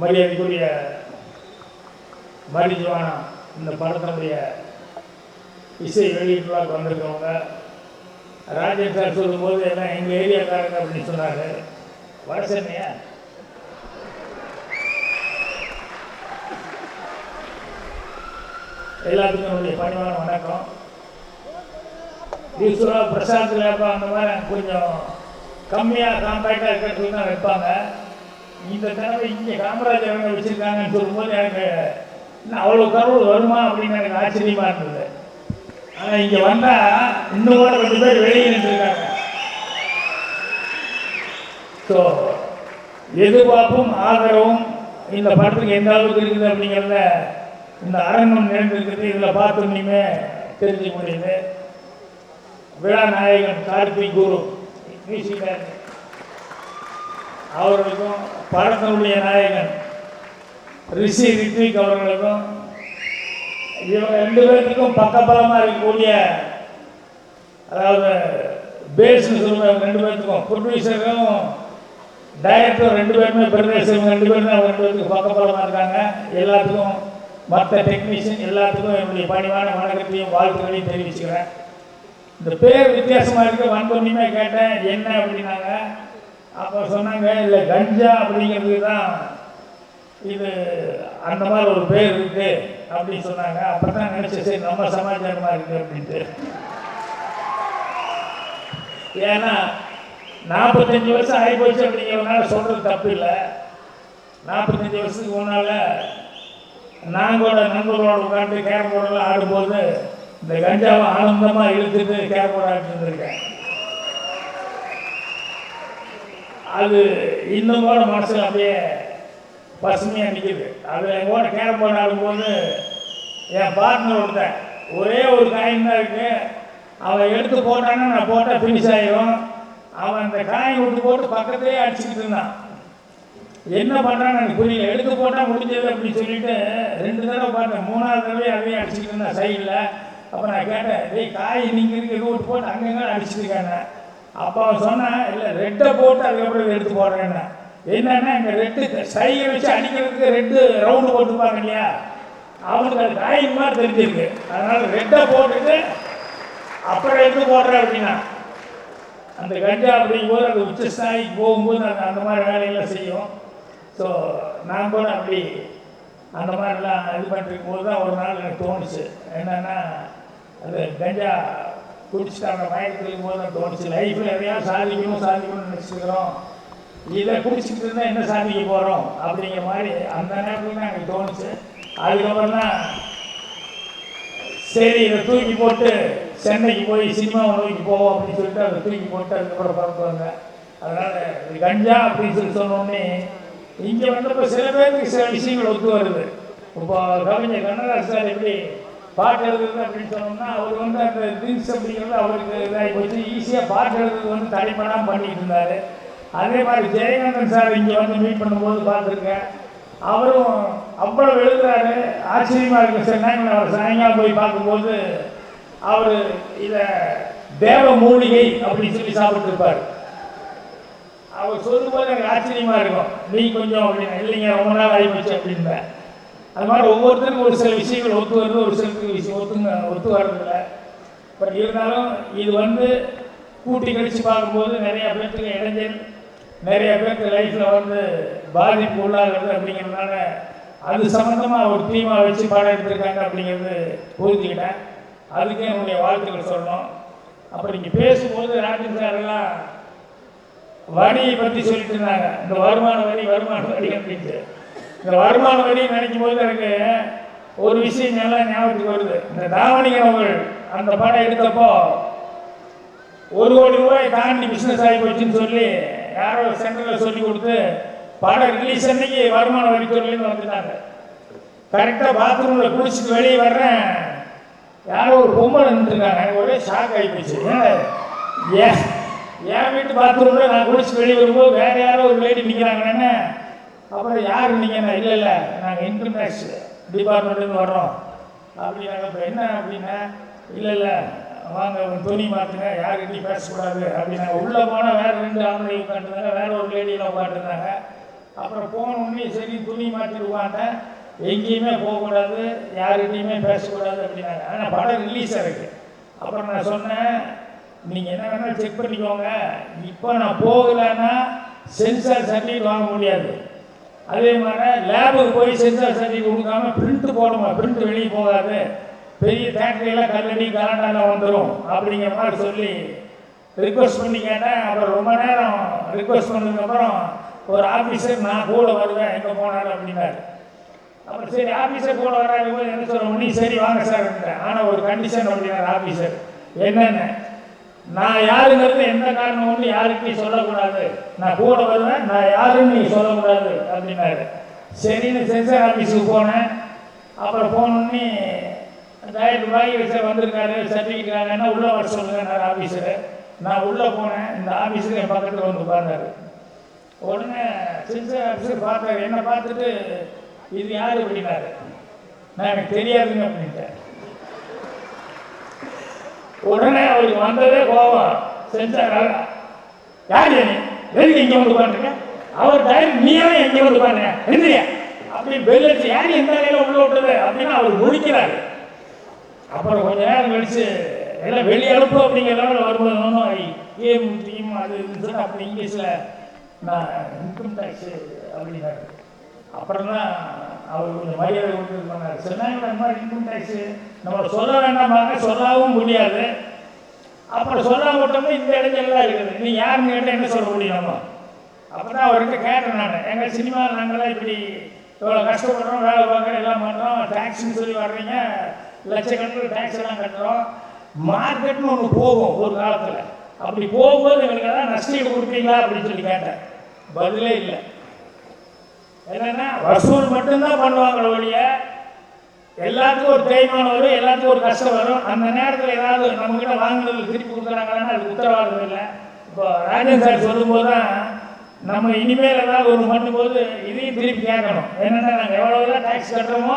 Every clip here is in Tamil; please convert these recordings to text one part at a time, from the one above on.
மரியாதைக்குரிய மரிஜுவானா இந்த படத்தினுடைய இசை வெளியீட்டுலாக்கு வந்திருக்கவங்க ராஜேஷ் சார் சொல்லும்போது எல்லாம் எங்கள் ஏரியாக்காரங்க அப்படின்னு சொன்னார். வடசென்னையா எல்லாத்துக்கும் என்னுடைய பணிவான வணக்கம். யூஸ்வலாக பிரசாந்த் லேபா அந்த மாதிரி கொஞ்சம் கம்மியாக காம்பேக்டாக இருக்கிறதுக்கு தான் வைப்பாங்க. இந்த தடவை இங்கே காமராஜர் அவங்க வச்சுருக்காங்கன்னு சொல்லும்போது எனக்கு இன்னும் அவ்வளோ கருள் வருமா அப்படின்னு எனக்கு ஆச்சரியமாக இருந்தது. ஆனால் இங்கே வந்தால் இன்னும் ரெண்டு பேர் வெளியே நின்றுருக்காங்க. ஸோ எதிர்பார்ப்பும் ஆதரவும் இந்த படத்துக்கு எந்த அளவுக்கு இருக்குது அப்படிங்கிறத இந்த அரங்கம் நிறைந்திருக்கிறது இதில் பார்த்தோன்னே தெரிஞ்சுக்க முடியுது விழா நாயகன் கார்த்திக் குரு மியூசிக் அவர்களுக்கும் படத்தினுடைய நாயகன் ரிஷி ரித்விக் அவர்களுக்கும் இவங்க ரெண்டு பேர்த்துக்கும் பக்கபலமாக இருக்கக்கூடிய அதாவது பேஸ்னு சொல்லுவாங்க ரெண்டு பேர்த்துக்கும் ப்ரொடியூசரும் டைரக்டர் ரெண்டு பேருமே பிரதேசம் ரெண்டு பேரும் அவங்க ரெண்டு பேருக்கு பக்கபலமாக இருக்காங்க. எல்லாத்துக்கும் மற்ற டெக்னீஷியன் எல்லாத்துக்கும் என்னுடைய பணிவான வணக்கத்தையும் வாழ்த்துக்களையும் தெரிவிச்சுக்கிறேன். இந்த பேர் வித்தியாசமாக இருக்க வந்தோன்னுமே கேட்டேன் என்ன அப்படின்னாங்க அப்போ சொன்னாங்க இல்லை கஞ்சா அப்படிங்கிறது தான் இது அந்த மாதிரி ஒரு பேர் இருக்கு அப்படின்னு சொன்னாங்க. அப்போ தான் நினச்சேன் சரி நம்ம சமாச்சாரமாக இருக்கு அப்படின்ட்டு. ஏன்னா நாற்பத்தஞ்சு வருஷம் ஆகிப்போச்சு அப்படிங்கிறதுனால சொல்கிறது தப்பு இல்லை. நாற்பத்தஞ்சு வருஷத்துக்கு முன்னால் நான் கூட நண்பர்களோட உட்காந்து கேரம் போர்டெல்லாம் ஆடும்போது இந்த கஞ்சாவை ஆனந்தமாக இழுத்துட்டு கேரம் போர்டு ஆடிட்டு இருந்திருக்கேன். அது இன்னும் கூட மனசில் அப்படியே பசுமையாக நிற்கிது அது எங்கள் கூட கேரம் போர்டு ஆடும்போது என் பார்ட்னர் ஒருத்தன் ஒரே ஒரு காயின் தான் இருக்குது அவன் எடுத்து போட்டான்னா நான் போட்டால் ஃபினிஷ் ஆகிடும் அவன் அந்த காயின் விட்டு போட்டு பக்கத்துலேயே அடிச்சுக்கிட்டு இருந்தான். என்ன பண்ணுறான்னு எனக்கு புரியல. எடுத்து போட்டால் முடிஞ்சது அப்படின்னு சொல்லிட்டு ரெண்டு தடவை பார்த்தேன். மூணாவது தடவை அதையும் அடிச்சுக்கிட்டு இருந்தேன் சைடில் அப்போ நான் கேட்டேன் டேய் காய் நீங்கள் இருக்க ரூட் போட்டு அங்கங்கே அடிச்சிருக்காங்க அப்போ அவன் சொன்னான் இல்லை ரெட்டை போட்டு அதுக்கப்புறம் எடுத்து போடுறேன்னு? என்னன்னா இந்த ரெட்டு சைகை வச்சு அடிக்கிறதுக்கு ரெட்டு ரவுண்டு போட்டுப்பாங்க இல்லையா? அவனுக்கு அது காயின் மாதிரி தெரிஞ்சிருக்கு. அதனால ரெட்டை போட்டுட்டு அப்புறம் எடுத்து போடுற அப்படின்னா அந்த கஞ்சா அப்படிங்கும்போது அது உச்சஸ்தாய்க்கு போகும்போது அந்த அந்த மாதிரி வேலையெல்லாம் செய்யும். ஸோ நான் கூட அப்படி அந்த மாதிரிலாம் இது பண்ணிருக்கும் போது தான் ஒரு நாள் எனக்கு தோணுச்சு. என்னென்னா அது கஞ்சா குடிச்சிட்டு அந்த மயக்கத்துக்கு போது தோணுச்சு. லைஃப்பில் நிறையா சாதிக்கணும் சாதிக்கணும்னு நினச்சிக்கிறோம். இதை குடிச்சிட்டு இருந்தால் என்ன சாதிக்க போகிறோம் அப்படிங்கிற மாதிரி அந்த நேரத்தில் தான் எனக்கு தோணுச்சு. அதுக்கப்புறம் தான் சரி இதை தூக்கி போட்டு சென்னைக்கு போய் சினிமா நோக்கி போவோம் அப்படின்னு சொல்லிட்டு அதை தூக்கி போட்டு அதுக்கப்புறம் பார்த்துருவாங்க அதனால் இது கஞ்சா அப்படின்னு சொல்லி சொன்னோடனே இங்கே வந்தப்போ சில பேருக்கு சில விஷயங்கள் ஒத்து வருது. இப்போ கவிஞர் கண்ணதாஸ் சார் எப்படி பாட்டு எழுதுறது அப்படின்னு சொன்னோம்னா அவர் வந்து அந்த ட்ரிங்க்ஸ் அப்படிங்கிறது அவருக்கு இதாகி போச்சு. ஈஸியாக பாட்டு எழுதுறது வந்து தடைப்படாமல் பண்ணிட்டு இருந்தார். அதே மாதிரி ஜெயகாந்தன் சார் இங்கே வந்து மீட் பண்ணும்போது பார்த்துருக்கேன். அவரும் அவ்வளோ எழுதுறாரு. ஆச்சரியமாக இருக்கு. சில நேரங்கள் அவர் சாயங்காலம் போய் பார்க்கும்போது அவர் இதை தேவ மூலிகை அப்படின்னு சொல்லி சாப்பிட்டுருப்பார். அவர் சொல்லும்போது எனக்கு ஆச்சரியமாக இருக்கும். நீ கொஞ்சம் அப்படின்னு இல்லைங்க ரொம்ப நாள் ஆகி போச்சு அப்படின்பேன் அது மாதிரி ஒவ்வொருத்தருக்கும் ஒரு சில விஷயங்கள் ஒத்து வருது ஒரு சிலருக்கு விஷயம் ஒத்துங்க ஒத்து வர்றதில்லை. பட் இருந்தாலும் இது வந்து கூட்டி கழித்து பார்க்கும்போது நிறையா பேர்த்துக்கு இளைஞர் நிறைய பேருக்கு லைஃப்பில் வந்து பாதிப்பு உள்ளாகிறது அப்படிங்கிறதுனால அது சம்மந்தமாக ஒரு டீமாக வச்சு பாடம் எடுத்திருக்காங்க அப்படிங்கிறது புரிஞ்சுக்கிட்டேன். அதுக்கு என்னுடைய வாழ்த்துக்கள் சொல்லணும். அப்புறம் இங்கே பேசும்போது ராஜன் சாரெல்லாம் வரியை பற்றி சொல்லிட்டு இருந்தாங்க. இந்த வருமான வரி வருமான வரி அப்படின்ட்டு. இந்த வருமான வரி நினைக்கும் போது எனக்கு ஒரு விஷயம் நல்லா ஞாபகத்துக்கு வருது. இந்த தாவணிகன் அவர்கள் அந்த படம் எடுத்தப்போ ஒரு கோடி ரூபாய் தாண்டி பிஸ்னஸ் ஆகி போச்சுன்னு சொல்லி யாரோ சென்டரில் சொல்லி கொடுத்து படம் ரிலீஸ் அன்னைக்கு வருமான வரித்துறையிலேருந்து வந்துட்டாங்க. கரெக்டாக பாத்ரூமில் குளிச்சுட்டு வெளியே வர்றேன். யாரோ ஒரு பொம்மை நின்றுருக்காங்க. எனக்கு ஒரே ஷாக் ஆகி போச்சு. ஏன்? என் வீட்டு பாத்ரூமில் நான் குளிச்சு வெளியே வரும்போது வேற யாரோ ஒரு லேடி நிற்கிறாங்கன்னு அப்புறம் யார் நீங்கள் இல்லை இல்லை. நாங்கள் இன்கம் டேக்ஸ் டிபார்ட்மெண்ட்லேருந்து வர்றோம். அப்படின்னாங்க இப்போ என்ன அப்படின்னா இல்லை இல்லை. வாங்க துணி மாற்றுங்க யாருக்கிட்டையும் பேசக்கூடாது அப்படின்னாங்க உள்ளே போனால் வேறு ரெண்டு ஆம்பளை உட்காந்துருந்தாங்க வேறு ஒரு லேடியில் உட்காந்துருந்தாங்க அப்புறம் போனோடனே சரி துணி மாற்றிடுவாங்க எங்கேயுமே போகக்கூடாது. யார்கிட்டையுமே பேசக்கூடாது அப்படின்னாங்க. ஆனால் படம் ரிலீஸ் ஆகிருக்கு அப்புறம் நான் சொன்னேன் நீங்கள் என்ன வேணாலும் செக் பண்ணிக்கோங்க. இப்போ நான் போகலைன்னா சென்சார் சர்டிஃபிகேட் வாங்க முடியாது. அதே மாதிரி லேபுக்கு போய் சென்சார் சரி கொடுக்காம பிரிண்ட் போடுமா? பிரிண்ட் வெளியே போகாது. பெரிய ஃபேக்ட்ரியெல்லாம் கல்லடி கலாண்டாலாம் வந்துடும் அப்படிங்கிற மாதிரி சொல்லி ரிக்வஸ்ட் பண்ணி கேட்டேன் அப்புறம் ரொம்ப நேரம் ரிக்வஸ்ட் பண்ணதுக்கப்புறம் ஒரு ஆஃபீஸர் நான் கூட வருவேன் எங்கே போனாலும் அப்படின்னாரு. அப்புறம் சரி ஆஃபீஸர் கூட வராது என்ன சொல்ல நீ சரி வாங்க சார் ஆனால் ஒரு கண்டிஷன் அப்படின்னாரு ஆஃபீஸர் என்னென்ன? நான் யாருங்கிறது எந்த காரணம் ஒன்று யாருக்கும் சொல்லக்கூடாது. நான் கூட வருவேன் நான் யாருன்னு நீ சொல்லக்கூடாது அப்படின்னாரு. சரின்னு சென்சார் ஆஃபீஸுக்கு போனேன். அப்புறம் போனோன்னே டைரக்டர் பாய் சார் வந்திருக்காரு சர்டிஃபிகேட் வாங்கன்னா உள்ளே வர சொல்லுங்க ஆஃபீஸரு நான் உள்ளே போனேன் இந்த ஆஃபீஸில் என் பக்கத்தில் வந்து உட்கார்ந்தாரு. உடனே சென்சார் ஆஃபீஸர் பார்த்தாரு. என்னை பார்த்துட்டு இது யார்? அப்படின்னாரு. நான் எனக்கு தெரியாதுங்க அப்படின்ட்டேன். உடனே அவருக்கு வந்ததே கோபம். செஞ்சாரா யார் நீ எதுக்கு இங்கே வந்து உட்காந்துருக்க அவர் டைம் நீயே எங்கே வந்து உட்காருங்க எந்திரியா அப்படி பெல் யார் எந்த நிலையில உள்ள விட்டது? அப்படின்னு அவர் முடிக்கிறாரு அப்புறம் கொஞ்ச நேரம் கழிச்சு எல்லாம் வெளியே அனுப்பு அப்படிங்கிறதால வரும்போது ஒன்றும் டீம் அது இதுன்னு அப்படி இங்கிலீஷில் நான் இன்கம் டேக்ஸு அப்படின்னாரு அப்புறம் தான் அவர் கொஞ்சம் மரியாதை கொடுத்து பண்ணார் சொன்னாங்க இந்த மாதிரி இன்கம் டேக்ஸு நம்ம சொல்ல வேண்டாமாங்க சொல்லவும் முடியாது. அப்புறம் சொல்லாம விட்டோம்னா இந்த இடங்கள்லாம் இருக்குது. நீ யாருன்னு கேட்டால் என்ன சொல்ல முடியும்? அப்போ தான் அவர்கிட்ட கேட்டேன் நான். எங்கள் சினிமா நாங்களாம் இப்படி இவ்வளோ கஷ்டப்படுறோம் வேலை பார்க்குறோம் எல்லாம் பண்ணுறோம் டேக்ஸுன்னு சொல்லி வர்றீங்க. லட்சக்கணக்கில் டேக்ஸ் எல்லாம் கட்டுறோம். மார்க்கெட்னு ஒன்று போகும் ஒரு காலத்தில். அப்படி போகும்போது எங்களுக்கு எல்லாம் நஷ்டம் கொடுப்பீங்களா அப்படின்னு சொல்லி கேட்டேன். பதிலே இல்லை. என்னன்னா வசூல் மட்டும்தான் பண்ணுவாங்களே ஒழிய எல்லாத்துக்கும் ஒரு தேய்மானம் வரும் எல்லாத்துக்கும் ஒரு கஷ்டம் வரும். அந்த நேரத்தில் ஏதாவது நம்மக்கிட்ட வாங்குறது திருப்பி கொடுக்குறாங்கன்னா அதுக்கு உத்தரவாதம் இல்லை. இப்போ ராஜன் சார் சொல்லும்போது தான் நம்ம இனிமேல் ஏதாவது ஒரு பண்ணும்போது இதையும் திருப்பி கேட்கணும். என்னென்னா நாங்கள் எவ்வளோதான் டேக்ஸ் கட்டுறோமோ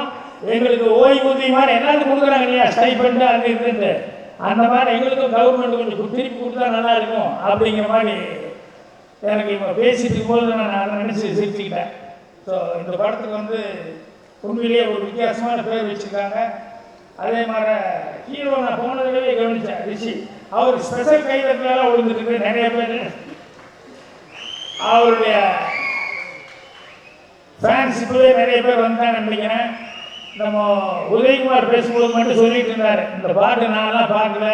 எங்களுக்கு ஓய்வூதியம் மாதிரி எல்லாத்துக்கும் கொடுக்குறாங்க இல்லையா? ஸ்டைபெண்டு அது இதுன்ட்டு அந்த மாதிரி எங்களுக்கும் கவர்மெண்ட் கொஞ்சம் திருப்பி கொடுத்தா நல்லா இருக்கும் அப்படிங்கிற மாதிரி எனக்கு இப்போ பேசிட்டு போது நான் அதை நினச்சி சிரிச்சுக்கிட்டேன். ஸோ இந்த படத்துக்கு வந்து உண்மையிலேயே ஒரு வித்தியாசமான பேர் வச்சுருக்காங்க. அதே மாதிரி ஹீரோ நான் போன தடவை கவனித்தேன் ரிஷி. அவர் ஸ்பெஷல் கைதட்டலாம் விழுந்துருக்கு நிறைய பேர். அவருடைய ஃபேன்ஸ் இப்போவே நிறைய பேர் வந்தாங்க நினைக்கிறேன். நம்ம உதயகுமார் பேசும்போது மட்டும் சொல்லிட்டு இருந்தார் இந்த பாட்டு நான்லாம் பார்க்கல.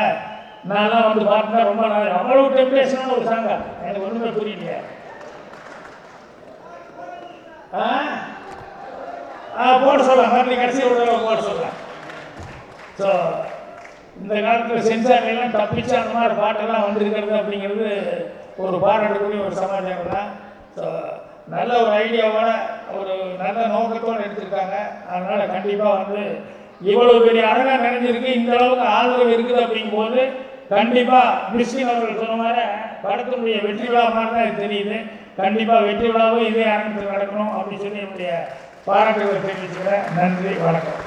நான்லாம் வந்து பார்த்தேன் ரொம்ப நாள் அவ்வளவு டெம்ப்ளேஷனான ஒரு சாங்க எனக்கு ஒன்றுமே புரியலையே. போட சொல்லலாம் மறுபடியும் கடைசி ஒரு தடவை போட சொல்லலாம் ஸோ இந்த காலத்தில் சென்சார் எல்லாம் அந்த மாதிரி பாட்டெல்லாம் வந்திருக்கிறது அப்படிங்கிறது ஒரு பாராட்டுக்குரிய ஒரு சமாச்சாரம் தான். ஸோ நல்ல ஒரு ஐடியாவோட ஒரு நல்ல நோக்கத்தோடு எடுத்திருக்காங்க. அதனால் கண்டிப்பாக வந்து இவ்வளவு பெரிய அரங்கம் நினைஞ்சிருக்கு இந்த அளவுக்கு ஆதரவு இருக்குது அப்படிங்கும்போது கண்டிப்பாக மிஸ்கின் அவர்கள் சொன்ன மாதிரி படத்தினுடைய வெற்றி விழா மாதிரி தான் தெரியுது. கண்டிப்பாக வெற்றி விழாவும் இதே ஆரம்பத்தில் நடக்கணும் அப்படின்னு சொல்லி என்னுடைய பாராட்டுகளை தெரிவிச்சுக்கிறேன். நன்றி வணக்கம்.